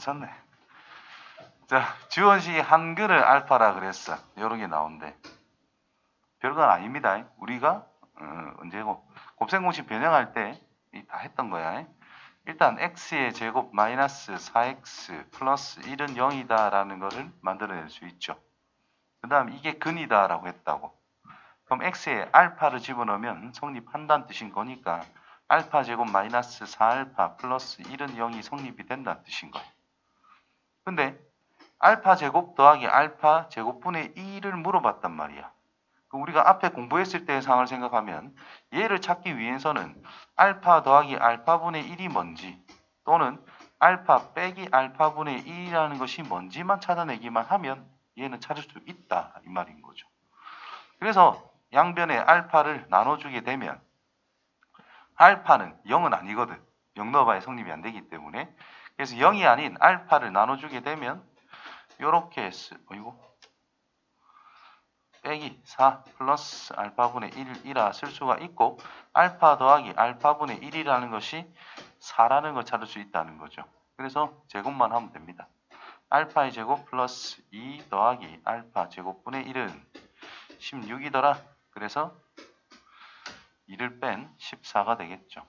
괜찮네. 자, 주어식 한글을 알파라 그랬어. 이런 게 나온대. 별건 아닙니다. 우리가 어, 언제고 곱셈 공식 변형할 때 다 했던 거야. 일단 x의 제곱 마이너스 4x 플러스 1은 0이다 라는 거를 만들어낼 수 있죠. 그 다음 이게 근이다 라고 했다고. 그럼 x에 알파를 집어넣으면 성립한다는 뜻인 거니까 알파 제곱 마이너스 4알파 플러스 1은 0이 성립이 된다는 뜻인 거예요. 근데 알파 제곱 더하기 알파 제곱분의 2를 물어봤단 말이야. 그럼 우리가 앞에 공부했을 때의 상황을 생각하면 얘를 찾기 위해서는 알파 더하기 알파분의 1이 뭔지 또는 알파 빼기 알파분의 1이라는 것이 뭔지만 찾아내기만 하면 얘는 찾을 수 있다 이 말인 거죠. 그래서 양변에 알파를 나눠주게 되면 알파는 0은 아니거든. 0 넣어봐야 성립이 안 되기 때문에 그래서 0이 아닌 알파를 나눠주게 되면 요렇게 쓰, 어이고 빼기 4 플러스 알파분의 1이라 쓸 수가 있고 알파 더하기 알파분의 1이라는 것이 4라는 걸 찾을 수 있다는 거죠. 그래서 제곱만 하면 됩니다. 알파의 제곱 플러스 2 더하기 알파 제곱분의 1은 16이더라. 그래서 2를 뺀 14가 되겠죠.